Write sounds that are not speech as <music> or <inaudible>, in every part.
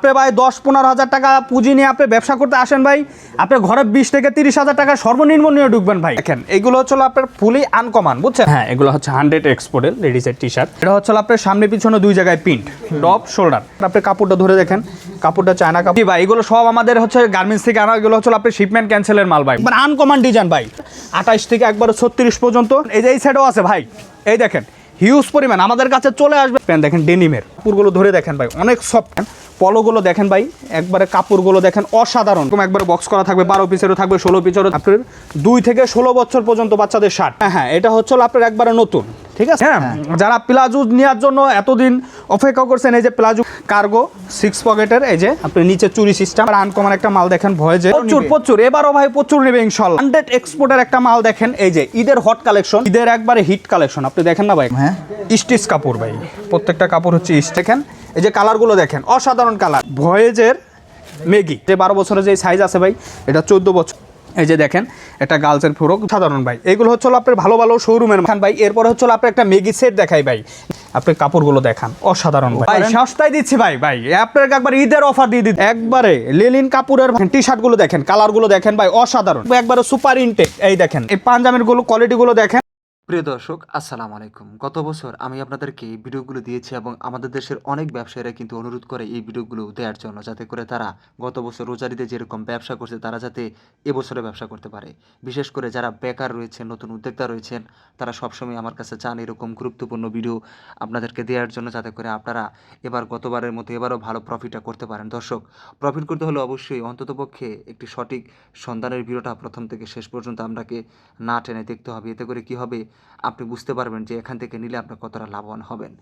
আপনি ভাই দশ পনেরো হাজার টাকা পুঁজি নিয়ে আপনি ব্যবসা করতে আসেন ভাই আপনি ঘরে বিশ থেকে তিরিশ হাজার টাকা সর্বনিম্ন নিয়ে ঢুকবেন ভাই। দেখেন এগুলো হচ্ছে আপনার ফুলি আনকমান বুঝছেন? হ্যাঁ এগুলো হচ্ছে হান্ড্রেড এক্সপোর্টের লেডিসের টি শার্ট এটা হচ্ছে আপনার সামনে পিছনে দুই জায়গায় প্রিন্ট টপ শোল্ডার আপনি কাপড়টা ধরে দেখেন কাপড়টা চায়না কাপড়। ভাই এগুলো সব আমাদের হচ্ছে গার্মেন্টস থেকে আনা এগুলো হচ্ছে আপনার শিপমেন্ট ক্যান্সেলের মাল ভাই। মানে আনকমান ডিজাইন ভাই। আঠাইশ থেকে একবার ছত্রিশ পর্যন্ত। এই যে এই সাইডও আছে ভাই। এই দেখেন হিউজ পরিমাণ। আমাদের কাছে চলে আসবে। প্যান্ট দেখেন ডেনিমের কাপড়গুলো ধরে দেখেন ভাই অনেক সফট পলোগুলো দেখেন ভাই, একবারে কাপড়গুলো দেখেন অসাধারণ। এরকম একবারে বক্স করা থাকবে, বারো পিসেরও থাকবে, ষোলো পিসেরও আপনার দুই থেকে ষোলো বছর পর্যন্ত বাচ্চাদের শার্ট হ্যাঁ হ্যাঁ এটা হচ্ছে আপনার একবারে নতুন। ঠিক আছে? হ্যাঁ যারা প্লাজো নেওয়ার জন্য এতদিন অপেক্ষা করছেন এই যে প্লাজো কার্গো সিক্স পকেটের এই যে আপনি নিচে চুরি সিস্টেম আর আনকমন একটা মাল দেখেন ভয় যে প্রচুর প্রচুর এবারও ভাই প্রচুর নেবে ইনশাল্লাহ। হান্ড্রেড এক্সপোর্টের একটা মাল দেখেন এই যে ঈদের হট কালেকশন ঈদের একবারে হিট কালেকশন আপনি দেখেন না ভাই? হ্যাঁ। স্টিচ কাপড় ভাই প্রত্যেকটা কাপড় হচ্ছে ইস্ট দেখেন? এই যে কালারগুলো দেখেন অসাধারণ কালার ভয়েজের মেগি যে বারো বছরের যে সাইজ আছে ভাই এটা চোদ্দ বছর। এই যে দেখেন, একটা গার্লসের ফ্রক। সাধারণ ভাই, এগুলো হচ্ছে আপনার ভালো ভালো শোরুমের খান ভাই, এরপরে হচ্ছে আপনার একটা মেগি সেট দেখাই ভাই। আপনি কাপড়গুলো দেখান, অসাধারণ ভাই। সস্তায় দিচ্ছি ভাই ভাই। আপনাকে একবার ঈদের অফার দিয়ে দিচ্ছি। একবারে লেলিন কাপুরের টি শার্টগুলো দেখেন কালারগুলো দেখেন ভাই, অসাধারণ। একবারে সুপার ইনটেক এই দেখেন। এই পাঞ্জাবেরগুলো কোয়ালিটি গুলো দেখেন। প্রিয় দর্শক, আসসালামু আলাইকুম। গত বছর আমি আপনাদেরকে এই ভিডিওগুলো দিয়েছি এবং আমাদের দেশের অনেক ব্যবসায়ীরা কিন্তু অনুরোধ করে এই ভিডিওগুলো দেওয়ার জন্য যাতে করে তারা গত বছর রোজারিতে যেরকম ব্যবসা করছে, তারা যাতে এবছরে ব্যবসা করতে পারে। বিশেষ করে যারা বেকার রয়েছেন, নতুন উদ্যোক্তা রয়েছেন, তারা সবসময় আমার কাছে চান এরকম গুরুত্বপূর্ণ ভিডিও আপনাদেরকে দেওয়ার জন্য যাতে করে আপনারা এবার গতবারের মতো এবারও ভালো প্রফিটটা করতে পারেন। দর্শক প্রফিট করতে হলে অবশ্যই অন্ততপক্ষে একটি সঠিক সন্ধানের ভিডিওটা প্রথম থেকে শেষ পর্যন্ত আপনাকে না টেনে দেখতে হবে। এতে করে কি হবে? আপনি বুঝতে পারবেন যে এখান থেকে নিলে আপনার কতটা লাভবান হবেন।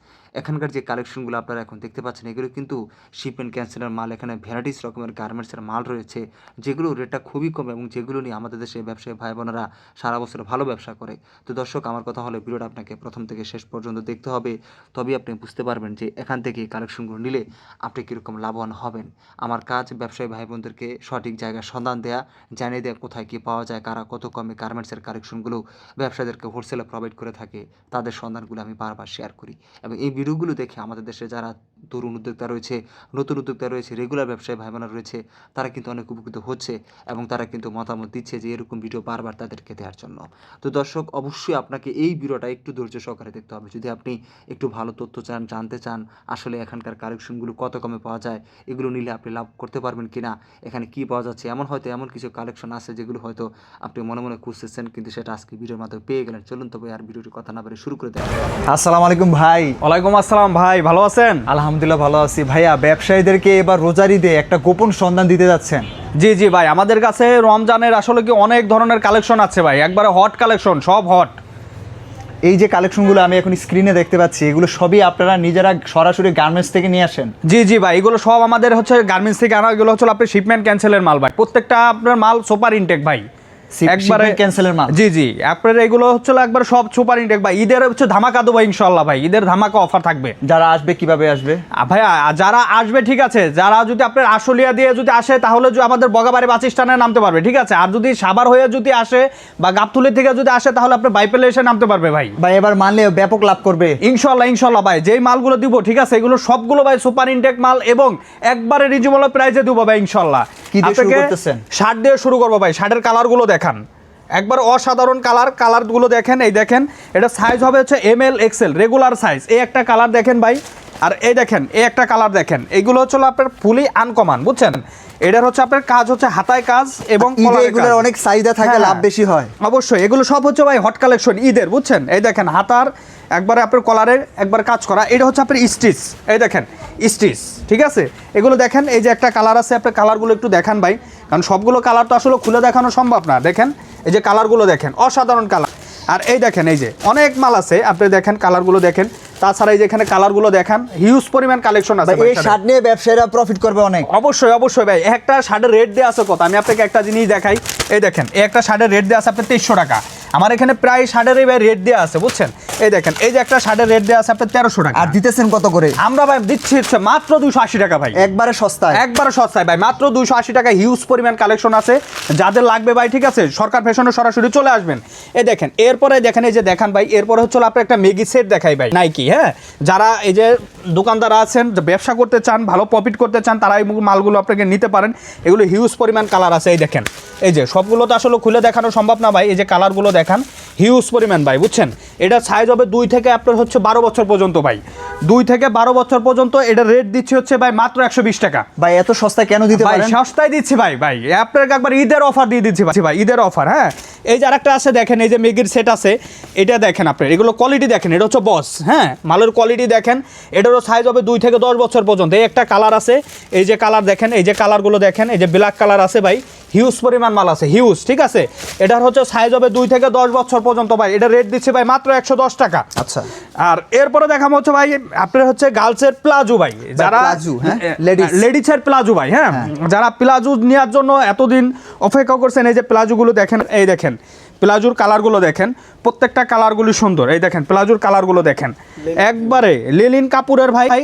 এখানকার যে কালেকশনগুলো আপনারা এখন দেখতে পাচ্ছেন, এগুলো কিন্তু শিপ অ্যান্ড ক্যান্সেলের মাল, এখানে ভ্যারাইটিস রকমের গার্মেন্টসের মাল রয়েছে যেগুলো রেটটা খুবই কম এবং যেগুলো নিয়ে আমাদের দেশে ব্যবসায়ী ভাই বোনেরা সারা বছর ভালো ব্যবসা করে। তো দর্শক, আমার কথা হলো ভিডিওটা আপনাকে প্রথম থেকে শেষ পর্যন্ত দেখতে হবে, তবেই আপনি বুঝতে পারবেন যে এখান থেকে কালেকশনগুলো নিলে আপনি কীরকম লাভবান হবেন। আমার কাজ, ব্যবসায়ী ভাই বোনদেরকে সঠিক জায়গার সন্ধান দেয়া, জানিয়ে দেওয়া কোথায় কী পাওয়া যায়, কারা কত কমে গার্মেন্টসের কালেকশনগুলো ব্যবসায়ীদেরকে হোলসেলে প্রোভাইড করে থাকে, তাদের সন্ধানগুলো আমি বারবার শেয়ার করি। এবং এই ভিডিওগুলো দেখে আমাদের দেশে যারা তরুণ উদ্যোক্তা রয়েছে নতুন উদ্যোক্তা রয়েছে রেগুলার ব্যবসায়ী ভাই বোনেরা রয়েছে তারা কিন্তু অনেক উপকৃত হচ্ছে এবং তারা কিন্তু মতামত দিচ্ছে যে এরকম ভিডিও বারবার তাদেরকে দেওয়ার জন্য। তো দর্শক অবশ্যই আপনাকে এই ভিডিওটা একটু ধৈর্য সহকারে দেখতে হবে। যদি আপনি একটু ভালো তথ্য চান জানতে চান আসলে এখানকার কালেকশনগুলো কত কমে পাওয়া যায় এগুলো নিলে আপনি লাভ করতে পারবেন কিনা এখানে কি পাওয়া যাচ্ছে এমন হয়তো এমন কিছু কালেকশন আছে যেগুলো হয়তো আপনি মনে মনে খুঁজতেছেন কিন্তু সেটা আজকে ভিডিওর মাধ্যমে পেয়ে গেলেন। চলুন তবে আর ভিডিওটির কথা না বলে শুরু করে দেয় আসসালামু আলাইকুম ভাই। ওয়ালাইকুম আসসালাম ভাই ভালো আছেন? আলহামদুলিল্লাহ। ভালো আছি। ভাইয়া ব্যবসায়ীদেরকে এবার রোজার ঈদে একটা গোপন সন্ধান দিতে যাচ্ছেন। জি জি ভাই আমাদের কাছে রমজানের আসলে কি অনেক ধরনের কালেকশন আছে ভাই। একবারে হট কালেকশন সব হট। এই যে কালেকশনগুলো আমি এখন স্ক্রিনে দেখতে পাচ্ছি এগুলো সবই আপনারা নিজেরা সরাসরি গার্মেন্টস থেকে নিয়ে আসেন? জি জি ভাই এগুলো সব আমাদের হচ্ছে গার্মেন্টস থেকে আনা এগুলো হচ্ছে আপনার শিপমেন্ট ক্যান্সেলের মাল ভাই। প্রত্যেকটা আপনার মাল সুপার ইনটেক ভাই। মাল? জি জি। আপনার এগুলো হচ্ছে একবার সব সুপার ইনটেক ভাই। ঈদের হচ্ছে ধামাকা দেবো ইনশাল্লাহ ভাই। ঈদের ধামাকা অফার থাকবে। যারা আসবে কীভাবে আসবে? আ, যারা আসবে ঠিক আছে। যারা যদি আপনার আশুলিয়া দিয়ে যদি আসে তাহলে যে আমাদের বগাবাড়ি বাস স্ট্যান্ডে নামতে পারবে ঠিক আছে? আর যদি সাবার হয়ে যদি আসে বা গাবতুলি থেকে যদি আসে তাহলে বাইপেলে এসে নামতে পারবে ভাই। ভাই এবার মানলে ব্যাপক লাভ করবে। ইনশাল্লাহ ইনশাল্লাহ ভাই। যেই মালগুলো দিব ঠিক আছে এগুলো সবগুলো ভাই সুপার ইনটেক মাল এবং একবারে রিজনেবল প্রাইসে দিব ভাই ইনশাল্লাহ কি দিয়ে শুরু করতেছেন? শার্ট দিয়ে শুরু করব ভাই। শার্টের কালারগুলো দেখান। একবার অসাধারণ কালার কালারগুলো দেখেন এই দেখেন এটা সাইজ হবে হচ্ছে M L XL regular size এই একটা কালার দেখেন ভাই আর এই দেখেন এই একটা কালার দেখেন। এগুলো হচ্ছে আপনার ফুলি আনকমান বুঝছেন? এটার হচ্ছে আপনার কাজ হচ্ছে হাতায় কাজ এবং এগুলোর অনেক চাহিদা থাকে হ্যাঁ, লাভ। বেশি হয়। অবশ্যই এগুলো সব হচ্ছে ভাই হট কালেকশন ঈদের বুঝছেন? এই দেখেন হাতার একবারে আপনার কলারে একবার কাজ করা। এটা হচ্ছে আপনার স্টিচ এই দেখেন স্টিচ ঠিক আছে? এগুলো দেখেন এই যে একটা কালার আছে আপনার কালারগুলো একটু দেখান ভাই। কারণ সবগুলো কালার তো আসলে খুলে দেখানো সম্ভব না। দেখেন এই যে কালারগুলো দেখেন অসাধারণ কালার আর এই দেখেন এই যে অনেক মাল আছে আপনি দেখেন কালারগুলো দেখেন। তাছাড়া এই যে এখানে কালারগুলো দেখেন হিউজ পরিমাণ কালেকশন আছে এই শার্ট নিয়ে ব্যবসায়ীরা প্রফিট করবে অনেক। অবশ্যই অবশ্যই ভাই একটা শার্টের রেট দেওয়া আছে কত? আমি আপনাকে একটা জিনিস দেখাই। এই দেখেন একটা শার্টের রেট দেওয়া আছে আপনার তেইশশো টাকা। আমার এখানে প্রায় শার্টের ভাই রেট দেওয়া আছে বুঝছেন? এই দেখেন এই যে একটা শার্টের রেট দেওয়া আছে আপনার তেরোশো টাকা। আর দিতেছেন কত করে? আমরা ভাই দিচ্ছি হচ্ছে মাত্র দুশো আশি টাকা ভাই। একবারে সস্তায়। একবারে সস্তায় ভাই মাত্র দুশো আশি টাকা হিউজ পরিমাণ কালেকশন আছে। যাদের লাগবে ভাই ঠিক আছে সরকার ফ্যাশনে সরাসরি চলে আসবেন। এই দেখেন এরপরে দেখেন এই যে দেখান ভাই এরপরে হচ্ছে আপনার একটা মেগি সেট দেখাই ভাই। নাইকি হ্যাঁ? যারা এই যে দোকানদার আছেন ব্যবসা করতে চান ভালো প্রফিট করতে চান তারা এই মালগুলো আপনাকে নিতে পারেন। এগুলো হিউজ পরিমাণ কালার আছে এই দেখেন। এই যে সবগুলো তো আসলে খুলে দেখানো সম্ভব না ভাই এই যে কালারগুলো দেখান। হিউজ পরিমাণ ভাই বুঝছেন? এটা সাইজ হবে দুই থেকে আপনার হচ্ছে বারো বছর পর্যন্ত ভাই। দুই থেকে বারো বছর পর্যন্ত এটা রেট দিচ্ছে হচ্ছে ভাই মাত্র একশো বিশ টাকা। ভাই এত সস্তায় কেন দিতে ভাই সস্তায় দিচ্ছি ভাই ভাই। আপনাকে একবার ঈদের অফার দিয়ে দিচ্ছি ভাই ভাই ঈদের অফার হ্যাঁ? এই যে আরেকটা আছে দেখেন এই যে মেগির সেট আছে এটা দেখেন আপনার এগুলো কোয়ালিটি দেখেন এটা হচ্ছে বস হ্যাঁ? মালের কোয়ালিটি দেখেন এটারও সাইজ হবে দুই থেকে দশ বছর পর্যন্ত। এই একটা কালার আছে এই যে কালার দেখেন এই যে কালারগুলো দেখেন এই যে ব্ল্যাক কালার আছে ভাই হিউজ পরিমাণ মাল আছে হিউজ ঠিক আছে? এটার হচ্ছে সাইজ হবে দুই থেকে দশ বছর পর্যন্ত ভাই। এটা রেট দিচ্ছে ভাই মাত্র একশো দশ টাকা। আচ্ছা। আর এরপরে দেখাবো হচ্ছে ভাই আপনার হচ্ছে গার্লসের প্লাজো ভাই। যারা প্লাজো, হ্যাঁ? লেডিসের প্লাজো ভাই হ্যাঁ? যারা প্লাজো নেওয়ার জন্য এতদিন অপেক্ষা করছেন এই যে প্লাজোগুলো দেখেন এই দেখেন। প্লাজোর কালারগুলো দেখেন প্রত্যেকটা কালারগুলি সুন্দর। এই দেখেন প্লাজোর কালারগুলো দেখেন। একবারে লিলিন কাপুরের ভাই ভাই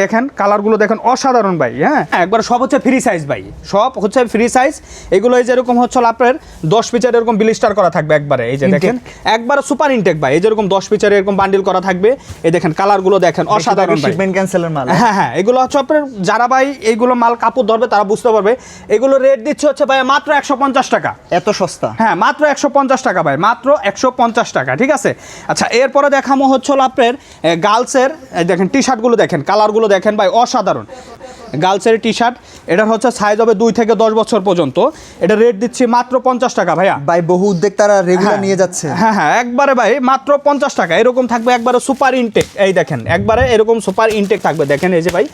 দেখেন কালারগুলো দেখেন অসাধারণ ভাই হ্যাঁ? একবার সব হচ্ছে ফ্রি সাইজ ভাই সব হচ্ছে ফ্রি সাইজ এগুলো এই যেরকম হচ্ছে আপনার দশ পিচের এরকম বিলিস্টার করা থাকবে একবারে এই যে দেখেন। একবার সুপার ইনটেক ভাই এই যেরকম দশ পিচের এরকম বান্ডিল করা থাকবে এই দেখেন কালারগুলো দেখেন অসাধারণ ভাই। শিপমেন্ট ক্যান্সেলের মাল। হ্যাঁ হ্যাঁ এগুলো হচ্ছে আপনার যারা ভাই এইগুলো মাল কাপড় ধরবে তারা বুঝতে পারবে। এগুলো রেট দিচ্ছে হচ্ছে ভাই মাত্র একশো পঞ্চাশ টাকা। এত সস্তা? হ্যাঁ মাত্র একশো পঞ্চাশ টাকা ভাই মাত্র একশো পঞ্চাশ টাকা ঠিক আছে? আচ্ছা এরপরে দেখামো হচ্ছে আপনার গার্লসের দেখেন টি শার্টগুলো দেখেন কালারগুলো দেখেন ভাই অসাধারণ। গার্লসের টি শার্ট এটার হচ্ছে সাইজ হবে দুই থেকে দশ বছর পর্যন্ত। এটা রেট দিচ্ছি মাত্র পঞ্চাশ টাকা ভাইয়া। ভাই বহু উদ্যোক্তারা রেগুলার হ্যাঁ। নিয়ে যাচ্ছে। হ্যাঁ হ্যাঁ একবারে ভাই মাত্র পঞ্চাশ টাকা। এরকম থাকবে একবারে সুপার ইনটেক এই দেখেন একবারে এরকম সুপার ইনটেক থাকবে। দেখেন এই যে ভাই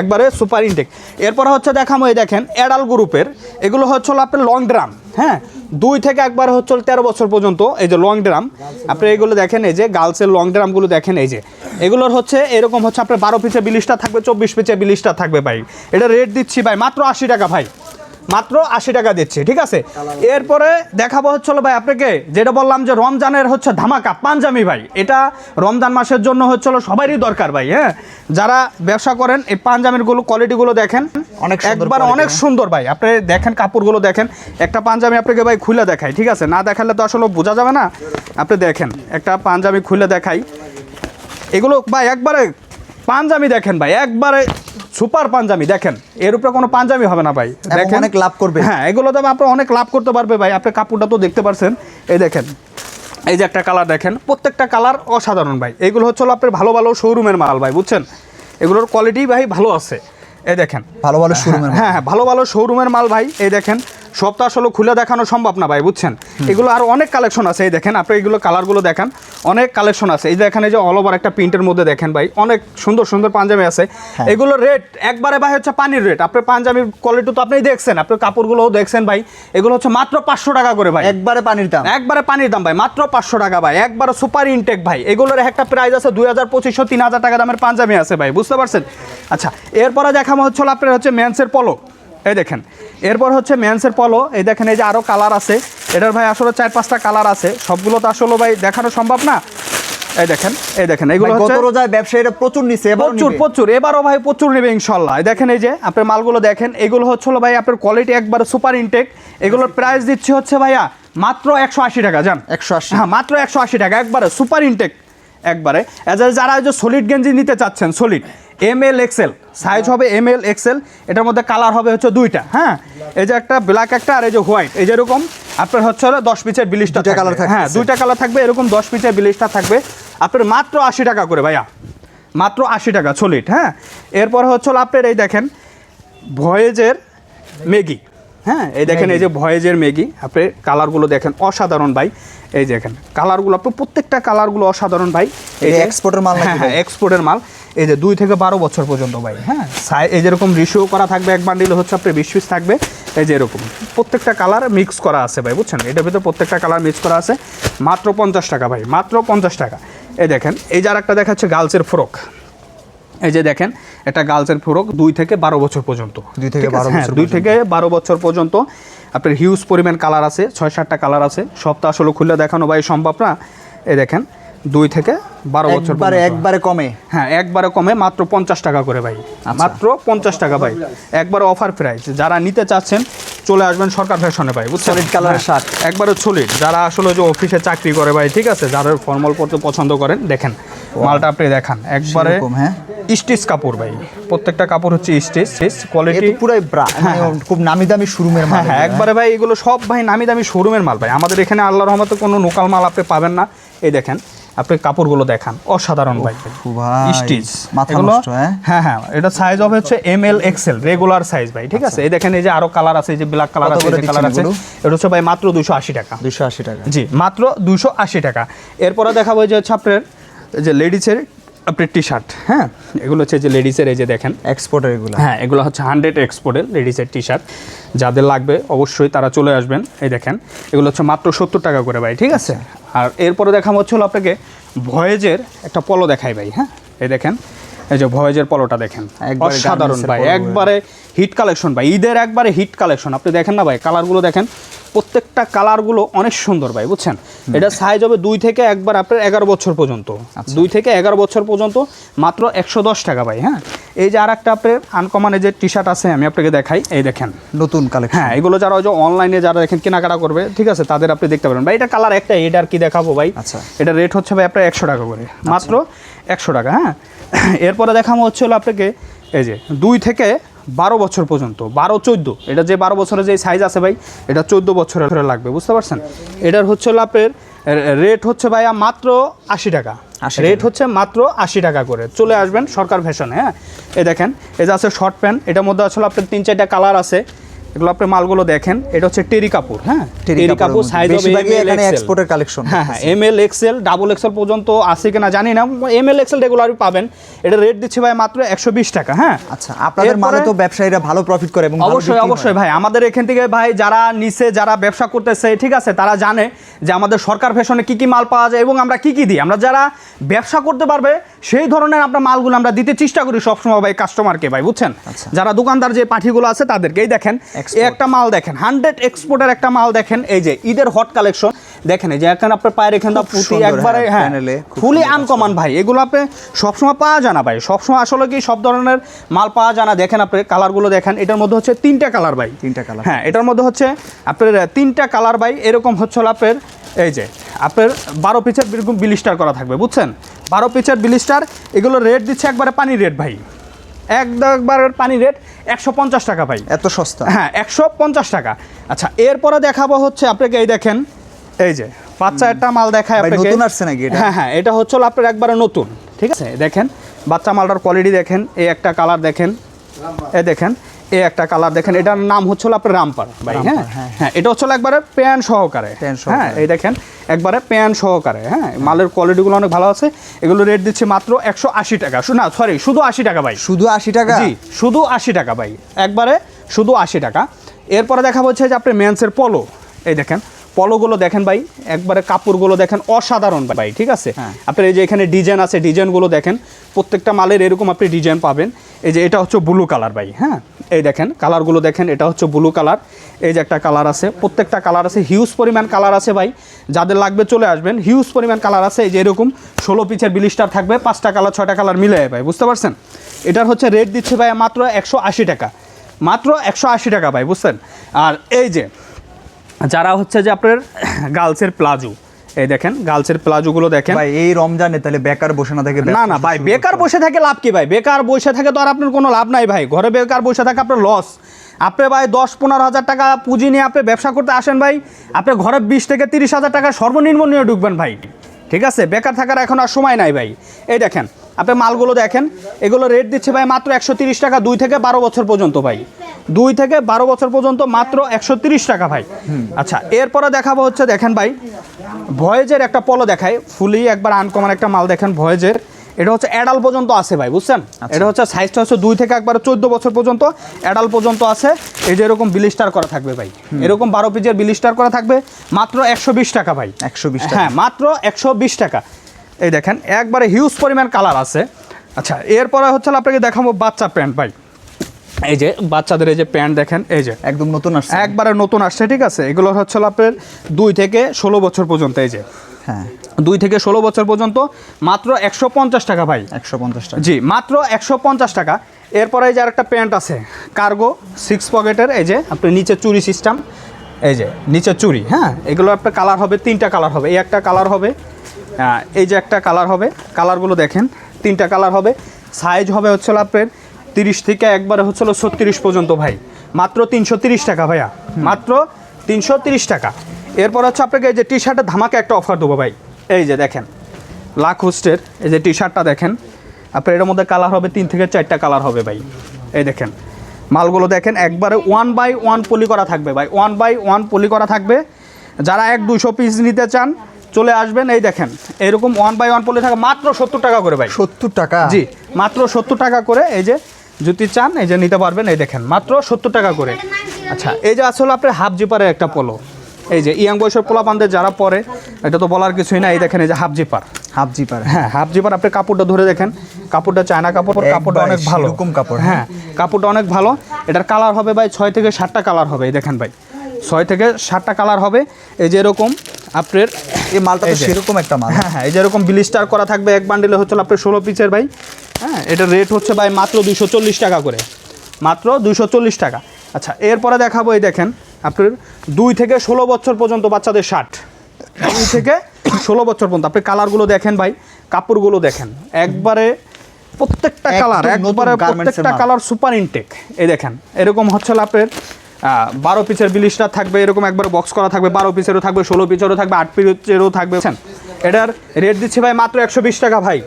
একবারে সুপার ইনটেক এরপরে হচ্ছে দেখামো এই দেখেন অ্যাডাল গ্রুপের এগুলো হচ্ছে আপনার লং ড্রাম হ্যাঁ দুই থেকে একবার হচ্ছে তেরো বছর পর্যন্ত এই যে লং ড্রাম আপনি এগুলো দেখেন, এই যে গার্লসের লং ড্রামগুলো দেখেন, এই যে। এগুলোর হচ্ছে এরকম হচ্ছে আপনার বারো পিচে বিলিশটা থাকবে, চব্বিশ পিচে বিলিশটা থাকবে ভাই। এটা রেট দিচ্ছি ভাই, মাত্র আশি টাকা ভাই। মাত্র আশি টাকা দিচ্ছে ঠিক আছে? এরপরে দেখাবো হচ্ছে ভাই আপনাকে যেটা বললাম যে রমজানের হচ্ছে ধামাকা পাঞ্জামি ভাই। এটা রমজান মাসের জন্য হচ্ছে সবারই দরকার ভাই হ্যাঁ? যারা ব্যবসা করেন এই পাঞ্জামিরগুলো কোয়ালিটিগুলো দেখেন। অনেক একবার অনেক হ্যাঁ। সুন্দর ভাই আপনি দেখেন কাপড়গুলো দেখেন একটা পাঞ্জামি আপনাকে ভাই খুলে দেখাই ঠিক আছে? না দেখালে তো আসলে বোঝা যাবে না। আপনি দেখেন একটা পাঞ্জামি খুলে দেখাই। এগুলো ভাই একবারে পাঞ্জামি দেখেন ভাই একবারে সুপার পাঞ্জাবি দেখেন এর উপরে কোনো পাঞ্জাবি হবে না ভাই। দেখেন অনেক লাভ করবে। হ্যাঁ এগুলো তো আপনার অনেক লাভ করতে পারবে ভাই আপনি কাপড়টা তো দেখতে পারছেন। এই দেখেন এই যে একটা কালার দেখেন প্রত্যেকটা কালার অসাধারণ ভাই। এগুলো হচ্ছে হলো আপনার ভালো ভালো শোরুমের মাল ভাই বুঝছেন? এগুলোর কোয়ালিটি ভাই ভালো আছে। এই দেখেন। ভালো ভালো <laughs> শোরুমের হ্যাঁ হ্যাঁ ভালো ভালো শোরুমের মাল ভাই এই দেখেন সব তো আসলে খুলে দেখানো সম্ভব না ভাই বুঝছেন? এগুলো আর অনেক কালেকশন আছে এই দেখেন আপনি এগুলো কালারগুলো দেখেন অনেক কালেকশন আছে। এই দেখেন এই যে অল ওভার একটা প্রিন্টের মধ্যে দেখেন ভাই অনেক সুন্দর সুন্দর পাঞ্জাবি আছে। এগুলো রেট একবারে ভাই হচ্ছে পানির রেট আপনি পাঞ্জাবির কোয়ালিটি তো আপনি দেখছেন আপনি কাপড়গুলোও দেখছেন ভাই। এগুলো হচ্ছে মাত্র পাঁচশো টাকা করে ভাই। একবারে পানির দাম। একবারে পানির দাম ভাই মাত্র পাঁচশো টাকা ভাই। একবারে সুপার ইনটেক ভাই। এগুলোর একটা প্রাইস আছে দুই হাজার পঁচিশশো তিন হাজার টাকা দামের পাঞ্জাবি আছে ভাই বুঝতে পারছেন? আচ্ছা এরপরে দেখানো হচ্ছে আপনার হচ্ছে মেন্সের পলো এই দেখেন। এরপর হচ্ছে মেন্সের পলো এই দেখেন এই যে আরও কালার আছে। এটার ভাই আসলে চার পাঁচটা কালার আছে। সবগুলো তো আসলে ভাই দেখানো সম্ভব না। এই দেখেন এই দেখেন এগুলো গত হচ্ছে রোজায় ব্যবসায়ীরা প্রচুর নিছে প্রচুর প্রচুর। এবারও ভাই প্রচুর নেবে ইনশাল্লাহ। এই দেখেন এই যে আপনার মালগুলো দেখেন এগুলো হচ্ছে ভাই আপনার কোয়ালিটি একবার সুপার ইনটেক এগুলোর প্রাইস দিচ্ছে হচ্ছে ভাইয়া মাত্র একশো আশি টাকা জান। একশো আশি। হ্যাঁ মাত্র একশো আশি টাকা একবারে সুপার ইনটেক একবারে। যারা যে সলিড গেঞ্জি নিতে চাচ্ছেন solid M L XL size হবে এম এল এক্সেল এটার মধ্যে কালার হবে হচ্ছে দুইটা হ্যাঁ? এই যে একটা ব্ল্যাক একটা আর এই যে হোয়াইট এই যে এরকম আপনার হচ্ছে হলো দশ পিচের বিলিশটা দুইটা থাকবে। হ্যাঁ দুইটা কালার থাকবে এরকম দশ পিচের বিলিশটা থাকবে। আপনার মাত্র আশি টাকা করে ভাইয়া মাত্র আশি টাকা ছলিট হ্যাঁ? এরপর হচ্ছে হলো আপনার এই দেখেন ভয়েজের ম্যাগি হ্যাঁ এই দেখেন এই যে ভয়েজের ম্যাগি আপনি কালারগুলো দেখেন অসাধারণ ভাই। এই দেখেন কালারগুলো আপনি প্রত্যেকটা কালারগুলো অসাধারণ ভাই। এই যে exporter মাল হ্যাঁ হ্যাঁ এক্সপোর্টের মাল। এই যে দুই থেকে বারো বছর পর্যন্ত ভাই হ্যাঁ এই যেরকম রিসিও করা থাকবে এক বান্ডিল হচ্ছে আপনার বিশ পিস থাকবে। এই যে এরকম প্রত্যেকটা কালার মিক্স করা আছে ভাই বুঝছেন? এটার ভিতরে প্রত্যেকটা কালার মিক্স করা আছে। মাত্র পঞ্চাশ টাকা ভাই মাত্র পঞ্চাশ টাকা। এই দেখেন এই যার একটা দেখাচ্ছে গার্লসের ফ্রক এই যে দেখেন এটা গার্লসের ফ্রক দুই থেকে বারো বছর পর্যন্ত। দুই থেকে? 12 হ্যাঁ, বছর দুই থেকে বারো বছর পর্যন্ত। আপনার হিউজ পরিমাণ কালার আছে ছয় সাতটা কালার আছে। সপ্তাহ আসলে খুলে দেখানো ভাই সম্ভব না। এই দেখেন দুই থেকে বারো বছর একবারে একবারে কমে। হ্যাঁ একবারে কমে মাত্র পঞ্চাশ টাকা করে ভাই। আচ্ছা। মাত্র পঞ্চাশ টাকা ভাই। একবারে অফার প্রাইস যারা নিতে চাচ্ছেন চলে আসবেন সরকার ফ্যাশনে ভাই এর হ্যাঁ, shirt। একবারে সলিড যারা আসলে যে অফিসে চাকরি করে ভাই ঠিক আছে? যারা ফর্মাল পড়তে পছন্দ করেন দেখেন মালটা আপনি দেখান। একবারে হ্যাঁ। স্টিচ কাপড় ভাই। প্রত্যেকটা কাপড় হচ্ছে স্টিচ এ কোয়ালিটি পুরাই ব্রা মানে খুব নামি দামি শোরুমের মাল হ্যাঁ হ্যাঁ একবারে ভাই এগুলো সব ভাই নামি দামি শোরুমের মাল ভাই। আমাদের এখানে আল্লাহ রহমতে কোনো লোকাল মাল আপনি পাবেন না। এই দেখেন আপনি কাপড়গুলো দেখান। অসাধারণ ভাই। স্টিচ মাথা এগুলো নষ্ট, হ্যাঁ? হ্যাঁ হ্যাঁ এটা সাইজ হবে হচ্ছে M L XL regular size ভাই ঠিক আছে? এই দেখেন এই যে আরও কালার আছে এই যে ব্ল্যাক কালার আছে এই কালার আছে এটা হচ্ছে ভাই মাত্র দুশো আশি টাকা। দুশো আশি টাকা। জি মাত্র দুশো আশি টাকা। এরপরে দেখাবো যে হচ্ছে আপনার যে লেডিসের আপনার টি শার্ট হ্যাঁ? এগুলো হচ্ছে যে লেডিসের এই যে দেখেন। এক্সপোর্টের এগুলো। হ্যাঁ এগুলো হচ্ছে হান্ড্রেড এক্সপোর্টের লেডিসের টি শার্ট যাদের লাগবে অবশ্যই তারা চলে আসবেন এই দেখেন। এগুলো হচ্ছে মাত্র সত্তর টাকা করে ভাই ঠিক আছে? আর এরপরে দেখা হচ্ছে হলো আপনাকে ভয়েজের একটা পলো দেখায় ভাই হ্যাঁ? এই দেখেন এই যে ভয়েজের পলোটা দেখেন একবারে অসাধারণ ভাই একবারে হিট কালেকশন ভাই ঈদের একবারে হিট কালেকশন আপনি দেখেন না ভাই কালারগুলো দেখেন প্রত্যেকটা কালারগুলো অনেক সুন্দর ভাই বুঝছেন? এটা সাইজ হবে দুই থেকে একবার আপনার এগারো বছর পর্যন্ত। আচ্ছা। দুই থেকে এগারো বছর পর্যন্ত মাত্র একশো দশ টাকা ভাই হ্যাঁ? এই যে আর একটা আপনার আনকমনে যে টি শার্ট আছে আমি আপনাকে দেখাই এই দেখেন। নতুন কালেকশন হ্যাঁ এগুলো যারা ওই যে অনলাইনে যারা দেখেন কেনাকাটা করবে ঠিক আছে তাদের আপনি দেখতে পারেন ভাই এটা কালার একটা এটা আর কি দেখাবো ভাই? আচ্ছা। এটা রেট হচ্ছে ভাই আপনার একশো টাকা করে। মাত্র একশো টাকা হ্যাঁ? এরপরে দেখাবো হচ্ছে হলো আপনাকে এই যে দুই থেকে বারো বছর পর্যন্ত বারো চোদ্দ এটা যে বারো বছরের যে সাইজ আছে ভাই এটা চোদ্দ বছরের ধরে লাগবে বুঝতে পারছেন? এটার হচ্ছে হলো আপনার রেট হচ্ছে ভাইয়া মাত্র আশি টাকা। 80 রেট হচ্ছে মাত্র আশি টাকা করে। চলে আসবেন সরকার ফ্যাশনে হ্যাঁ? এ দেখেন এই যে আছে শর্ট প্যান্ট এটার মধ্যে আসলে আপনার তিন চারটা কালার আছে। এগুলো আপনি মালগুলো দেখেন এটা হচ্ছে টেরি কাপড় হ্যাঁ? টেরি কাপড় সাইজ হবে এখানে এর collection হ্যাঁ হ্যাঁ M L XL double XL পর্যন্ত আছে কিনা জানি না। এম এল এক্সেল রেগুলারই পাবেন। এটা রেট দিচ্ছে ভাই মাত্র একশো বিশ টাকা হ্যাঁ? আচ্ছা আপনাদের এরপরে- তো ব্যবসায়ীরা ভালো প্রফিট করে এবং অবশ্যই অবশ্যই ভাই আমাদের এখান থেকে ভাই যারা নিচে যারা ব্যবসা করতেছে ঠিক আছে তারা জানে যে আমাদের সরকার ফ্যাশনে কি কি মাল পাওয়া যায় এবং আমরা কি কি দিই। আমরা যারা ব্যবসা করতে পারবে সেই ধরনের আমরা মালগুলো আমরা দিতে চেষ্টা করি সবসময় ভাই কাস্টমারকে ভাই বুঝছেন? আচ্ছা। যারা দোকানদার যে পাঠিগুলো আছে তাদেরকেই দেখেন। একটা মাল দেখেন হান্ড্রেড এক্সপোর্টের একটা মাল দেখেন এই যে ঈদের হট কালেকশন দেখেন এই যে এখানে আপনার পায়ের এখানে পুঁতি একবারে হ্যাঁ, হ্যাঁ ফুলি সুন্দর আনকমন ভাই এগুলো আপনি সবসময় পাওয়া যায় না ভাই সবসময় আসলে কি সব ধরনের মাল পাওয়া যায় না। দেখেন আপনি কালারগুলো দেখেন এটার মধ্যে হচ্ছে তিনটা কালার ভাই। তিনটা কালার হ্যাঁ এটার মধ্যে হচ্ছে আপনার তিনটা কালার বাই এরকম হচ্ছে আপনার এই যে আপনার বারো পিচের বিলিস্টার করা থাকবে বুঝছেন? বারো পিচের বিলিস্টার এগুলো রেট দিচ্ছে একবারে পানি রেট ভাই। একবার পানি রেট একশো পঞ্চাশ টাকা পাই এত সস্তা? হ্যাঁ একশো পঞ্চাশ টাকা। আচ্ছা এরপরে দেখাবো হচ্ছে আপনাকে এই দেখেন এই যে বাচ্চা একটা মাল দেখায় আপনাকে। নতুন আসছে নাকি হ্যাঁ হ্যাঁ এটা হচ্ছে আপনার একবারে নতুন ঠিক আছে? দেখেন বাচ্চা মালটার কোয়ালিটি দেখেন এই একটা কালার দেখেন এ দেখেন এই একটা কালার দেখেন এটার নাম হচ্ছে আপনার রামপার ভাই হ্যাঁ? হ্যাঁ। এটা হচ্ছে একবারে প্যান সহকারে। হ্যাঁ এই দেখেন একবারে প্যান সহকারে হ্যাঁ? মালের কোয়ালিটিগুলো অনেক ভালো আছে। এগুলো রেট দিচ্ছে মাত্র একশো আশি টাকা। না সরি শুধু আশি টাকা ভাই। শুধু আশি টাকা? জি শুধু আশি টাকা ভাই। একবারে শুধু আশি টাকা। এরপরে দেখা হচ্ছে যে আপনি মেন্সের পলো এই দেখেন পলোগুলো দেখেন ভাই একবারে কাপড়গুলো দেখেন অসাধারণ ভাই ঠিক আছে? হ্যাঁ। আপনার এই যে এখানে ডিজাইন আছে ডিজাইনগুলো দেখেন প্রত্যেকটা মালের এরকম আপনি ডিজাইন পাবেন। এই যে এটা হচ্ছে ব্লু কালার ভাই হ্যাঁ? এই দেখেন, কালারগুলো দেখেন, এটা হচ্ছে ব্লু কালার। এই যে একটা কালার আছে, প্রত্যেকটা কালার আছে হিউজ পরিমাণ কালার আছে ভাই। যাদের লাগবে চলে আসবেন হিউজ পরিমাণ কালার আছে, এই যে এরকম ষোলো পিচের বিলিস্টার থাকবে, পাঁচটা কালার, ছয়টা কালার মিলে ভাই, বুঝতে পারছেন? এটার হচ্ছে রেট দিচ্ছে ভাই মাত্র একশো আশি টাকা। মাত্র একশো আশি টাকা ভাই, বুঝছেন? আর এই যে, যারা হচ্ছে যে আপনার <coughs> গার্লসের প্লাজো এই দেখেন গার্লসের প্লাজোগুলো দেখেন। ভাই এই রমজানে তাহলে বেকার বসে না থাকে না না ভাই বেকার বসে থাকে লাভ কি ভাই? বেকার বসে থাকে তো আর আপনার কোনো লাভ নাই ভাই। ঘরে বেকার বসে থাকে আপনার লস আপনি ভাই দশ পনেরো হাজার টাকা পুঁজি নিয়ে আপনি ব্যবসা করতে আসেন ভাই আপনি ঘরে বিশ থেকে তিরিশ হাজার টাকা সর্বনিম্ন নিয়ে ঢুকবেন ভাই। ঠিক আছে? বেকার থাকার এখন আর সময় নাই ভাই। এই দেখেন আপনি মালগুলো দেখেন এগুলো রেট দিচ্ছে ভাই মাত্র একশো তিরিশ টাকা দুই থেকে বারো বছর পর্যন্ত ভাই। দুই থেকে বারো বছর পর্যন্ত মাত্র একশো তিরিশ টাকা ভাই। আচ্ছা এরপরে দেখাবো হচ্ছে দেখেন ভাই ভয়েজের একটা পলো দেখায় ফুলি একবার আনকমন একটা মাল দেখেন ভয়েজের। এটা হচ্ছে অ্যাডাল পর্যন্ত আছে ভাই বুঝছেন? এটা হচ্ছে সাইজটা হচ্ছে দুই থেকে একবার চোদ্দ বছর পর্যন্ত অ্যাডাল পর্যন্ত আছে। এই যে এরকম বিলিস্টার করা থাকবে ভাই। এরকম বারো পিজের বিলিস্টার করা থাকবে মাত্র একশো বিশ টাকা ভাই। 120 টাকা। হ্যাঁ মাত্র একশো বিশ টাকা। এই দেখেন একবারে হিউজ পরিমাণ কালার আছে। আচ্ছা এরপরে হচ্ছে আপনাকে দেখাবো বাচ্চা প্যান্ট ভাই। এই যে বাচ্চাদের এই যে প্যান্ট দেখেন এই যে। একদম নতুন আসছে। একবারে নতুন আসছে ঠিক আছে? এগুলো হচ্ছে আপনার দুই থেকে ষোলো বছর পর্যন্ত এই যে। হ্যাঁ। দুই থেকে ষোলো বছর পর্যন্ত মাত্র একশো পঞ্চাশ টাকা ভাই। একশো পঞ্চাশ টাকা। জি মাত্র একশো পঞ্চাশ টাকা। এরপরে এই যে আরেকটা প্যান্ট আছে কার্গো সিক্স পকেটের এই যে আপনি নিচে চুরি সিস্টেম এই যে নিচে চুরি হ্যাঁ? এগুলো আপনার কালার হবে তিনটা কালার হবে। এই একটা কালার হবে এই যে একটা কালার হবে কালারগুলো দেখেন তিনটা কালার হবে সাইজ হবে হচ্ছে আপনার তিরিশ থেকে একবারে হচ্ছে হলো ছত্রিশ পর্যন্ত ভাই। মাত্র তিনশো তিরিশ টাকা ভাইয়া মাত্র তিনশো তিরিশ টাকা। এরপর হচ্ছে আপনাকে এই যে টি শার্টের ধামাকে একটা অফার দেবো ভাই। এই যে দেখেন লাখ হোস্টের এই যে টি শার্টটা দেখেন আপনার এর মধ্যে কালার হবে তিন থেকে চারটা কালার হবে ভাই। এই দেখেন মালগুলো দেখেন একবারে ওয়ান বাই ওয়ান পলি করা থাকবে ভাই ওয়ান বাই ওয়ান পলি করা থাকবে। যারা এক দুশো পিস নিতে চান চলে আসবেন এই দেখেন এরকম ওয়ান বাই ওয়ান পলি থাকে মাত্র সত্তর টাকা করে ভাই। সত্তর টাকা? জি মাত্র সত্তর টাকা করে এই যে যদি চান এই যে নিতে পারবেন এই দেখেন মাত্র সত্তর টাকা করে। আচ্ছা এই যে আসলে আপনার হাফ জিপারের একটা পোলো এই যে ইয়াং বয়সের পোলাপানদের যারা পরে এটা তো বলার কিছুই না এই দেখেন এই যে হাফ জিপার হাফ জিপার হ্যাঁ হাফ জিপার আপনি কাপড়টা ধরে দেখেন কাপড়টা চায়না কাপড় কাপড়টা অনেক ভালো। কাপড়, হ্যাঁ। কাপড়টা অনেক ভালো এটার কালার হবে ভাই ছয় থেকে সাতটা কালার হবে এই দেখেন ভাই। ছয় থেকে সাতটা কালার হবে। এই যে এরকম আপনার এই মালটা তো সেরকম একটা মাল। হ্যাঁ হ্যাঁ এই যেরকম ব্লিস্টার করা থাকবে এক বান্ডিলে হচ্ছে আপনার ষোলো পিসের ভাই। হ্যাঁ এটার রেট হচ্ছে ভাই মাত্র দুশো চল্লিশ টাকা করে। মাত্র দুশো চল্লিশ টাকা। আচ্ছা এরপরে দেখাবো এই দেখেন আপনার দুই থেকে ষোলো বছর পর্যন্ত বাচ্চাদের শার্ট দুই থেকে ষোলো বছর পর্যন্ত। আপনি কালারগুলো দেখেন ভাই কাপড়গুলো দেখেন। একবারে প্রত্যেকটা কালার একবারে প্রত্যেকটা কালার সুপার ইনটেক এই দেখেন এরকম হচ্ছে আপনার বারো পিসের বিলিশটা থাকবে এরকম একবার বক্স করা থাকবে বারো পিসেরও থাকবে ষোলো পিসেরও থাকবে আট পিসেরও থাকবে? এটার রেট দিচ্ছে ভাই মাত্র একশো বিশ টাকা ভাই।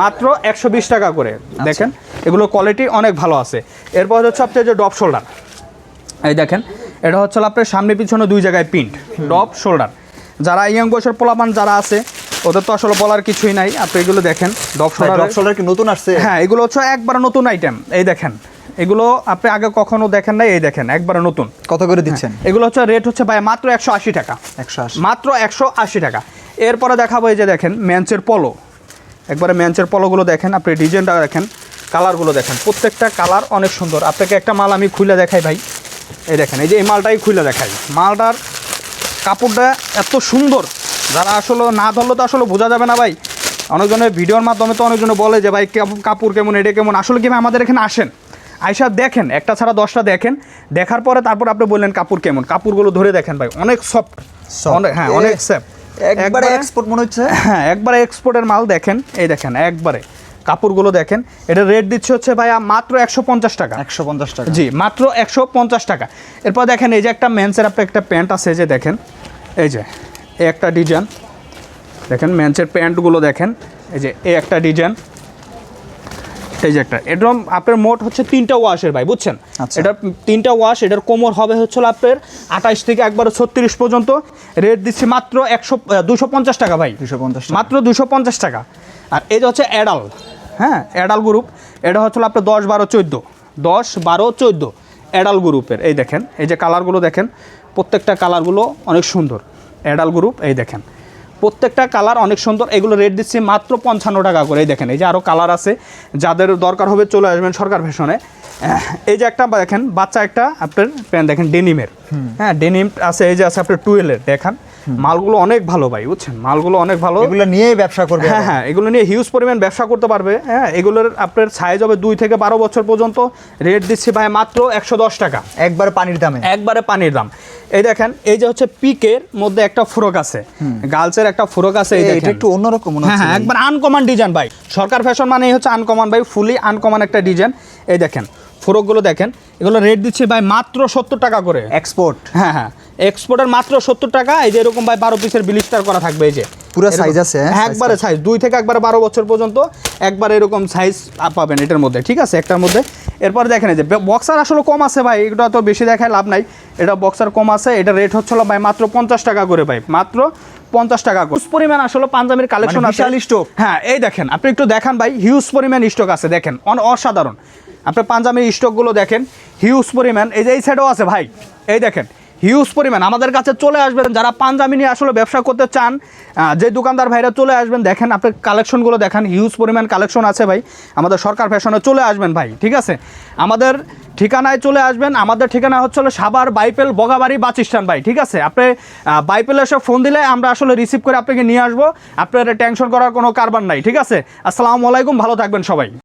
মাত্র একশো বিশ টাকা করে। দেখেন এগুলো কোয়ালিটি অনেক ভালো আছে। এরপর হচ্ছে আপনার যে ডপ শোল্ডার এই দেখেন এটা হচ্ছে আপনার সামনে পিছনে দুই জায়গায় প্রিন্ট ডপ শোল্ডার যারা ইয়াং বয়সের পোলাপান যারা আছে ওদের তো আসলে বলার কিছুই নাই। আপনি এগুলো দেখেন ডপ শোল্ডার ডপ শোল্ডার কি নতুন আসছে? হ্যাঁ এগুলো হচ্ছে একবার নতুন আইটেম এই দেখেন এগুলো আপনি আগে কখনো দেখেন নাই এই দেখেন একবারে নতুন। কত করে দিচ্ছেন? এগুলো হচ্ছে রেট হচ্ছে ভাই মাত্র একশো আশি টাকা। একশো আশি। মাত্র একশো আশি টাকা। এরপরে দেখাবো এই যে দেখেন ম্যাঞ্চের পলো। একবারে ম্যাঞ্চের পলোগুলো দেখেন আপনি ডিজাইনটা দেখেন কালারগুলো দেখেন। প্রত্যেকটা কালার অনেক সুন্দর। আপনাকে একটা মাল আমি খুলে দেখাই ভাই। এই দেখেন এই যে এই মালটাই খুলে দেখাই। মালটার কাপড়টা এত সুন্দর। যারা আসলে না ধরলে তো আসলে বোঝা যাবে না ভাই। অনেকজনের ভিডিওর মাধ্যমে তো অনেকজনে বলে যে ভাই কাপ- কাপড় কেমন এটা কেমন? আসলে কি ভাই আমাদের এখানে আসেন? আইসা দেখেন একটা ছাড়া দশটা দেখেন। দেখার পরে তারপর আপনি বললেন কাপড় কেমন? কাপড়গুলো ধরে দেখেন ভাই অনেক সফট। অনেক হ্যাঁ অনেক সেফ একবারে এক্সপোর্ট মনে হচ্ছে? হ্যাঁ একবারে এক্সপোর্টের মাল দেখেন এই দেখেন একবারে। কাপড়গুলো দেখেন এটা রেট দিচ্ছে হচ্ছে ভাইয়া মাত্র একশো পঞ্চাশ টাকা। একশো পঞ্চাশ টাকা। জি মাত্র একশো পঞ্চাশ টাকা। এরপর দেখেন এই যে একটা মেন্সের আপনার একটা প্যান্ট আছে যে দেখেন এই যে এই একটা ডিজাইন দেখেন মেন্সের প্যান্টগুলো দেখেন এই যে এই একটা ডিজাইন এই যে একটা। এরকম আপনার মোট হচ্ছে তিনটা ওয়াশের ভাই বুঝছেন? আচ্ছা। এটা তিনটা ওয়াশ এটার কোমর হবে হচ্ছে আপনার আঠাশ থেকে একবারে ছত্রিশ পর্যন্ত। রেট দিচ্ছি মাত্র একশো দুশো পঞ্চাশ টাকা ভাই। দুশো পঞ্চাশ মাত্র দুশো পঞ্চাশ টাকা। আর এই যে হচ্ছে অ্যাডাল হ্যাঁ? অ্যাডাল গ্রুপ এটা হচ্ছে আপনার দশ বারো চোদ্দ। দশ বারো চোদ্দ অ্যাডাল গ্রুপের এই দেখেন। এই যে কালারগুলো দেখেন প্রত্যেকটা কালারগুলো অনেক সুন্দর। অ্যাডাল গ্রুপ এই দেখেন। প্রত্যেকটা কালার অনেক সুন্দর। এগুলো রেট দিচ্ছি মাত্র পঞ্চান্ন টাকা করে। দেখেন এই যে আরও কালার আছে যাদের দরকার হবে চলে আসবেন সরকার ফ্যাশনে। এই যে একটা দেখেন বাচ্চা একটা আপনার প্যান্ট দেখেন ডেনিমের হ্যাঁ ডেনিম আছে এই যে আছে আপনার টুয়েলের দেখেন। মালগুলো অনেক ভালো ভাই বুঝছেন? মালগুলো অনেক ভালো। এগুলো নিয়েই ব্যবসা করবে হ্যাঁ হ্যাঁ এগুলো নিয়ে হিউজ পরিমাণ ব্যবসা করতে পারবে। হ্যাঁ এগুলোর আপনার সাইজ হবে দুই থেকে বারো বছর পর্যন্ত। রেট দিচ্ছি ভাই মাত্র একশো দশ টাকা। একবারে পানির দামে। একবারে পানির দাম। এই দেখেন এই যে হচ্ছে পিকের মধ্যে একটা ফুরক আছে। গার্লসের একটা ফুরক আছে এই দেখেন। একটু অন্যরকম মনে হ্যাঁ হচ্ছে হ্যাঁ একবার আনকমন ডিজাইন ভাই। সরকার ফ্যাশন মানেই হচ্ছে আনকমন ভাই ফুলি আনকমন একটা ডিজাইন এই দেখেন ফুরকগুলো দেখেন এগুলো রেট দিচ্ছি ভাই মাত্র সত্তর টাকা করে। এক্সপোর্ট হ্যাঁ হ্যাঁ। এক্সপোর্টের মাত্র সত্তর টাকা। এই যে এরকম ভাই বারো পিসের বিলিস্টার করা থাকবে এই যে। পুরো সাইজ আছে, হ্যাঁ? একবারে সাইজ দুই থেকে একবারে বারো বছর পর্যন্ত একবার এরকম সাইজ পাবেন এটার মধ্যে ঠিক আছে? একটার মধ্যে। এরপর দেখেন এই যে বক্সার আসলে কম আছে ভাই এটা তো বেশি দেখায় লাভ নাই। এটা বক্সার কম আছে এটা রেট হচ্ছিল ভাই মাত্র পঞ্চাশ টাকা করে ভাই মাত্র পঞ্চাশ টাকা করে। হিউজ পরিমাণ আসলে পাঞ্জাবির কালেকশন মানে আছে। বিশাল stock। হ্যাঁ এই দেখেন আপনি একটু দেখান ভাই হিউজ পরিমাণ স্টক আছে দেখেন অন- অসাধারণ। আপনি পাঞ্জাবির স্টকগুলো দেখেন হিউজ পরিমাণ। এই যে এই সাইডেও আছে ভাই এই দেখেন হিউজ পরিমাণ। আমাদের কাছে চলে আসবেন, যারা পাঞ্জাবি নিয়ে আসলে ব্যবসা করতে চান যে দোকানদার ভাইরা চলে আসবেন, দেখেন আপনি কালেকশনগুলো দেখেন হিউজ পরিমাণ কালেকশন আছে ভাই। আমাদের সরকার ফ্যাশনে চলে আসবেন ভাই, ঠিক আছে? আমাদের ঠিকানায় চলে আসবেন, আমাদের ঠিকানা হচ্ছে সাভার বাইপেল বগাবাড়ি বাস স্ট্যান্ড ভাই, ঠিক আছে? আপনি বাইপেল এসে ফোন দিলে আমরা আসলে রিসিভ করে আপনাকে নিয়ে আসব, আপনার টেনশন করার কোনো কারবার নাই, ঠিক আছে? আসসালামু আলাইকুম, ভালো থাকবেন সবাই।